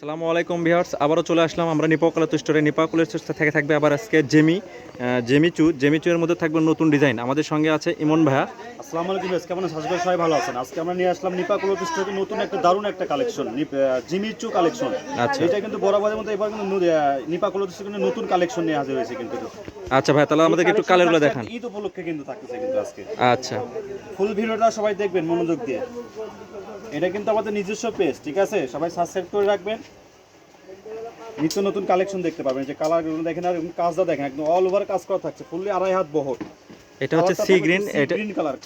সালামু আলাইকুম ভিহার্স আবারও চলে আসলাম আমরা নিপাকলা স্টোরে। নিপাকুলের স্টোর থেকে থাকবে আবার আজকে জেমি জেমিচু জেমিচু এর মধ্যে থাকবে নতুন ডিজাইন। আমাদের সঙ্গে আছে ইমন ভাইয়া। আসসালামু আলাইকুম ভাইস কেমন আছেন? সবাই ভালো আছেন। আজকে আমরা নিয়ে আসলাম নিপাকুলা স্টোরে নতুন একটা দারুণ একটা কালেকশন জিমিচু কালেকশন। আচ্ছা। এটা কিন্তু বরাবরের মধ্যে এবার কিন্তু নু- আহ, নিপা ক্লোথ স্টোরে কিন্তু নতুন কালেকশন নিয়ে হাজির হয়েছে কিন্তু। আচ্ছা ভাই তাহলে আমাদেরকে একটু কালারগুলো দেখান। ঈদ উপলক্ষে কিন্তু থাকতেছে কিন্তু আজকে। আচ্ছা। ফুল ভিডিওটা সবাই দেখবেন মনোযোগ দিয়ে। এটা কিন্তু আমাদের নিজস্ব পেজ ঠিক আছে? সবাই সাবস্ক্রাইব করে রাখবেন। নিত্য নতুন কালেকশন দেখতে পাবেন যে কালারগুলো দেখেন আর কাজটা দেখেন একদম অল ওভার কাজ করা থাকছে ফুললি আড়াই হাত বহর। এটা হচ্ছে সি গ্রিন এটা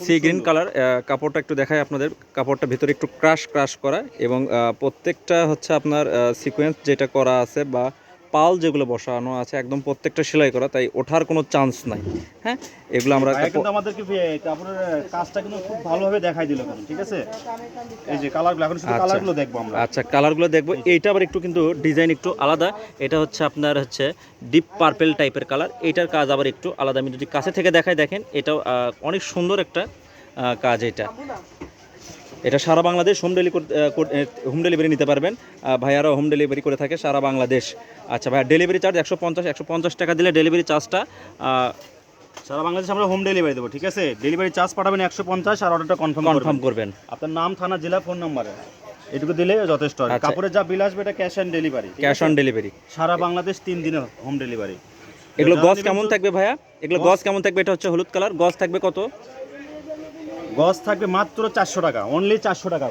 সি গ্রিন কালার কাপড়টা একটু দেখায় আপনাদের কাপড়টা ভিতরে একটু ক্রাশ ক্রাশ করা এবং প্রত্যেকটা হচ্ছে আপনার সিকোয়েন্স যেটা করা আছে বা পাল যেগুলো বসানো আছে একদম প্রত্যেকটা সেলাই করা তাই ওঠার কোনো চান্স নাই। হ্যাঁ? এগুলো আমরা কিন্তু আমাদেরকে কাপড়ের কাজটা কিন্তু খুব ভালোভাবে দেখাই দিল ঠিক আছে? এই যে কালারগুলো এখন শুধু আচ্ছা। কালারগুলো দেখব আমরা। আচ্ছা কালারগুলো দেখব। এইটা আবার একটু কিন্তু ডিজাইন একটু আলাদা। এটা হচ্ছে আপনার হচ্ছে ডিপ পার্পেল টাইপের কালার এইটার কাজ আবার একটু আলাদা। আমি যদি কাছে থেকে দেখাই দেখেন এটাও অনেক সুন্দর একটা কাজ এটা। এটা সারা Bangladesh home delivery home delivery নিতে পারবেন। আহ, ভাইয়ারা হোম ডেলিভারি করে থাকে সারা বাংলাদেশ। আচ্ছা ভাইয়া ডেলিভারি চার্জ একশো পঞ্চাশ একশো পঞ্চাশ টাকা দিলে ডেলিভারি চার্জটা সারা বাংলাদেশে আমরা হোম ডেলিভারি দেবো ঠিক আছে? ডেলিভারি চার্জ পাঠাবেন একশো পঞ্চাশ আর অর্ডারটা কনফার্ম কনফার্ম করবেন। আপনার নাম থানা জেলা ফোন নাম্বারে এটুকু দিলে যথেষ্ট হবে। আচ্ছা। কাপড়ের যা বিল আসবে এটা cash on delivery cash on delivery সারা বাংলাদেশ তিন দিনে হোম ডেলিভারি এগুলো গজ কেমন থাকবে ভাইয়া? এগুলো গজ কেমন থাকবে? এটা হচ্ছে হলুদ কালার গজ থাকবে কত? গজ থাকবে মাত্র চারশো টাকা অনলি চারশো টাকা।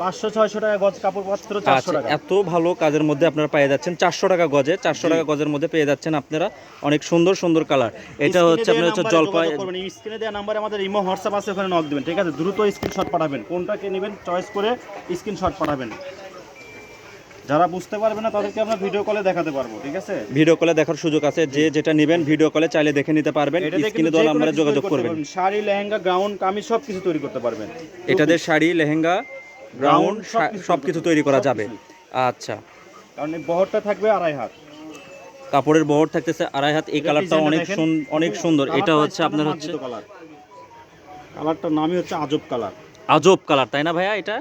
পাঁচশো ছয়শো টাকা গজ কাপড় মাত্র চারশো আচ্ছা টাকা। এত ভালো কাজের মধ্যে আপনারা পেয়ে যাচ্ছেন চারশো টাকা গজে চারশো টাকা গজের মধ্যে পেয়ে যাচ্ছেন আপনারা অনেক সুন্দর সুন্দর কালার। এটা হচ্ছে আপনার হচ্ছে জলপাই স্ক্রিনে দেওয়া নাম্বারে আমাদের ইমো হোয়াটসঅ্যাপ আছে ওখানে নক দেবেন ঠিক আছে? দ্রুত স্ক্রিনশট পাঠাবেন। কোনটাকে নেবেন চয়েস করে স্ক্রিনশট পাঠাবেন। যারা বুঝতে পারবে না তাদেরকে আমরা ভিডিও কলে দেখাতে পারব ঠিক আছে? ভিডিও কলে দেখার সুযোগ আছে যে যেটা নেবেন ভিডিও কলে চাইলে দেখে নিতে পারবেন স্ক্রিনে নাম্বারে কিছু যোগাযোগ করবেন। শাড়ি লেহেঙ্গা গাউন কামিজ সব কিছু তৈরি করতে পারবেন। এটাদের শাড়ি লেহেঙ্গা গ্রাউন্ড সবকিছু সব কিছু তৈরি করা যাবে। আচ্ছা। কারণ এই বহরটা থাকবে আড়াই হাত। কাপড়ের বহর থাকতেছে আড়াই হাত এই কালারটা অনেক। অনেক সুন্দর। এটা হচ্ছে আপনার হচ্ছে কালার। কালারটার নামই হচ্ছে আজব কালার। আজব কালার তাই না ভাইয়া এটা?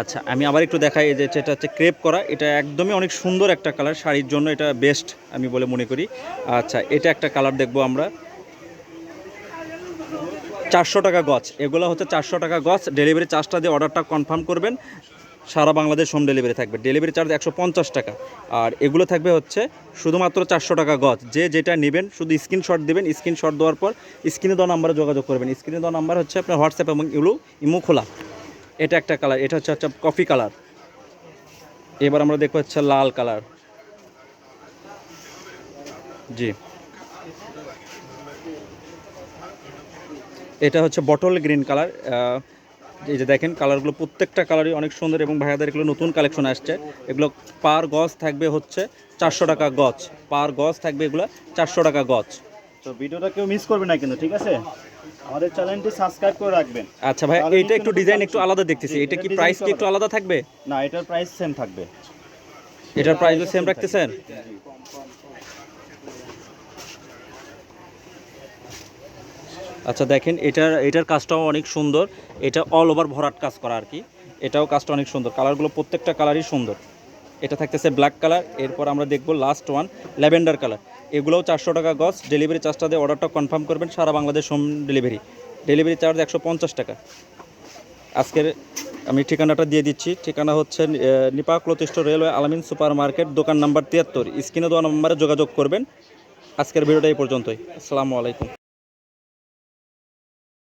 আচ্ছা আমি আবার একটু দেখাই যে এটা হচ্ছে ক্রেপ করা এটা একদমই অনেক সুন্দর একটা কালার শাড়ির জন্য এটা বেস্ট আমি বলে মনে করি। আচ্ছা এটা একটা কালার দেখব আমরা। চারশো টাকা গছ এগুলো হচ্ছে চারশো টাকা গছ ডেলিভারি চার্জটা দিয়ে অর্ডারটা কনফার্ম করবেন। সারা বাংলাদেশ হোম ডেলিভারি থাকবে। ডেলিভারি চার্জ একশো পঞ্চাশ টাকা। আর এগুলো থাকবে হচ্ছে শুধুমাত্র চারশো টাকা গজ। যে যেটা নেবেন, শুধু স্ক্রিনশট দেবেন স্ক্রিনশট দেওয়ার পর স্ক্রিনে দেওয়া নাম্বারে যোগাযোগ করবেন। স্ক্রিনে দেওয়া নাম্বার হচ্ছে আপনার হোয়াটসঅ্যাপ এবং ইউলু ইমো খোলা। এটা একটা কালার এটা হচ্ছে হচ্ছে কফি কালার এবার আমরা দেখব হচ্ছে লাল কালার জি। এটা হচ্ছে বটল গ্রিন কালার এই যে দেখেন কালারগুলো প্রত্যেকটা কালারই অনেক সুন্দর এবং ভাইয়াদের এগুলো নতুন কালেকশন আসছে। এগুলো পার গজ থাকবে হচ্ছে চারশো টাকা গজ। পার গজ থাকবে এগুলো চারশো টাকা গজ। তো ভিডিওটা কেউ মিস করবে না কিন্তু ঠিক আছে? আমাদের চ্যানেলটি সাবস্ক্রাইব করে রাখবেন। আচ্ছা ভাই এইটা একটু ডিজাইন একটু আলাদা দেখতেছি। এটা কি প্রাইস কি একটু একটু আলাদা থাকবে? না এটার প্রাইস সেম থাকবে। এটার প্রাইসও সেম রাখতেছেন? আচ্ছা দেখেন, এটার এটার কাজটাও অনেক সুন্দর। এটা অল ওভার ভরাট কাজ করা আর কি। এটাও কাজটা অনেক সুন্দর। কালারগুলো প্রত্যেকটা কালারই সুন্দর। এটা থাকতেছে ব্ল্যাক কালার এরপর আমরা দেখব লাস্ট ওয়ান ল্যাভেন্ডার কালার এগুলোও চারশো টাকা গজ। ডেলিভারি চার্জটা দিয়ে অর্ডারটা কনফার্ম করবেন, সারা Bangladesh home delivery delivery charge একশো পঞ্চাশ টাকা। আজকের আমি ঠিকানাটা দিয়ে দিচ্ছি। ঠিকানা হচ্ছে Nipa store railway Alamin supermarket দোকান নাম্বার তিয়াত্তর। স্ক্রিনে দেওয়া নাম্বারে যোগাযোগ করবেন। আজকের ভিডিওটা এই পর্যন্তই। আসসালামু আলাইকুম।